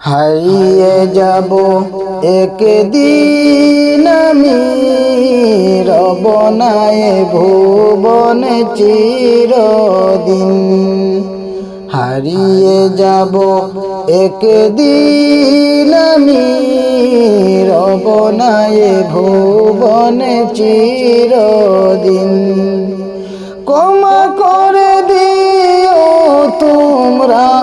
হারিয়ে যাব একদিন আমি রবনায় ভুবন চিরদিন। হারিয়ে যাব একদিন আমি রবনায় ভুবন চিরদিন। ক্ষমা করে দিও তোমরা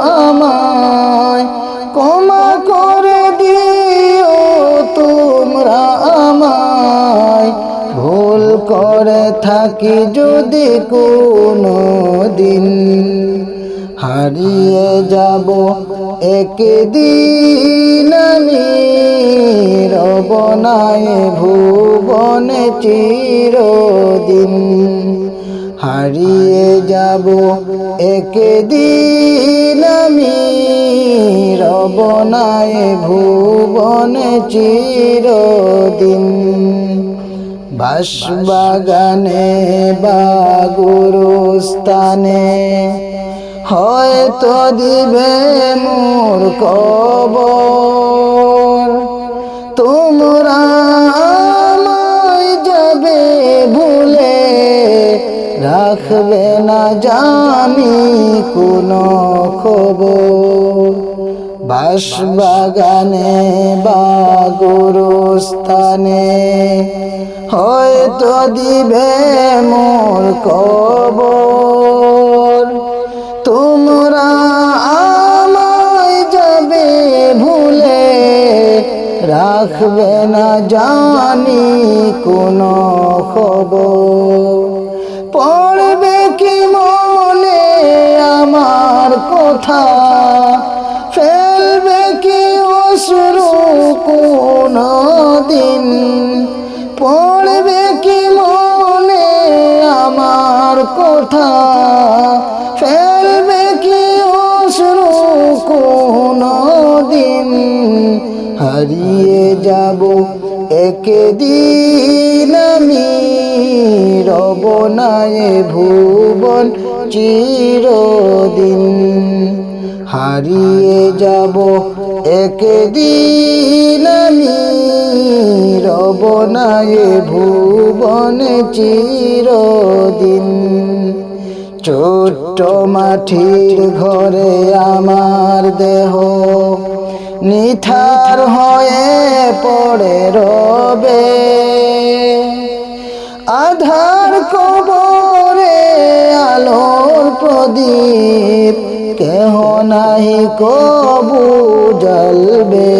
করে থাকি যদি কোনো দিন হারিয়ে যাব একদিন আমি। রবনায় ভুবনে চিরদিন, হারিয়ে যাব একদিন আমি। রবনায় ভুবনে চিরদিন। বাসবাগানে বা গুরুস্থানে হয়তো দিবে মোর কবর। তোমরা যাবে ভুলে রাখবে না জানি কোনো খবর। বাসবাগানে বা গুরুস্থানে, হয়তো দিবে মোর কবর। তোমরা আমায় যাবে ভুলে, রাখবে না জানি কোনো খবর। পড়বে কি মনে আমার কথা? অশ্রু কোন দিন পড়বে কি মনে আমার কথা? ফেলবে কি অশ্রু কোন দিন হারিয়ে যাব একদিন আমি। রবনায় ভুবন চিরদিন। হারিয়ে যাব। একদিন আমি রবনায় ভুবন চিরদিন। ছোট্ট মাটির ঘরে আমার দেহ নিথার হয়ে পড়ে রবে। আধার কবরে আলোর প্রদীপ কেহ নাহি কবু জ্বলবে।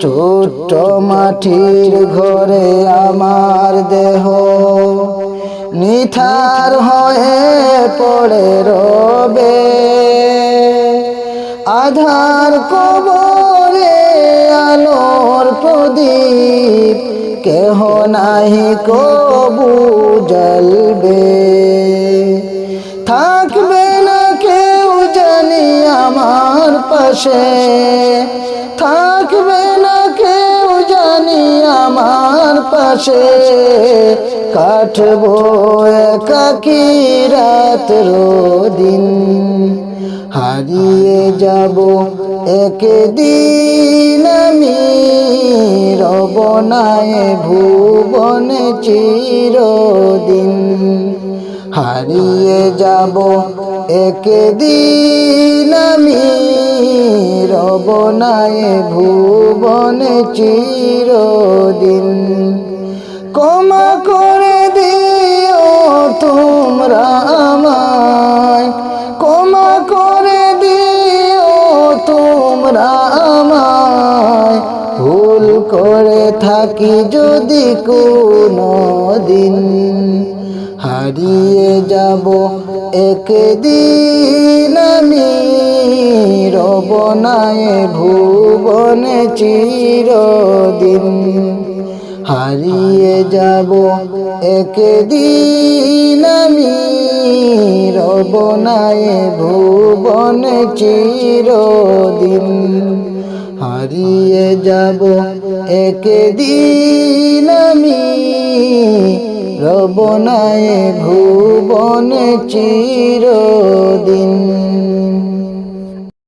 ছোট্ট মাটির ঘরে আমার দেহ নিথার হয়ে পড়ে রবে। আধার কবরে আলোর প্রদীপ, কেহ নাহি কবু জ্বলবে। থাকবে আমার পাশে থাকবে না কেউ জানি আমার পাশে। কাটবো একাকি রাত দিন। হারিয়ে যাব একদিন আমি রবনায় ভুবন চিরদিন। হারিয়ে যাব। একদিন আমি রবনায় ভুবন চিরদিন। ক্ষমা করে দিও তোমরা আমায়। ক্ষমা করে দিও তোমরা আমায়। ভুল করে থাকি যদি কোনো দিন। হারিয়ে যাব। একদিন আমি রবনায় ভুবনে চিরদিন। হারিয়ে যাব। একদিন আমি রবনায় ভুবন চিরদিন। হারিয়ে যাব। একদিন রবনায় ভুবন চিরদিন।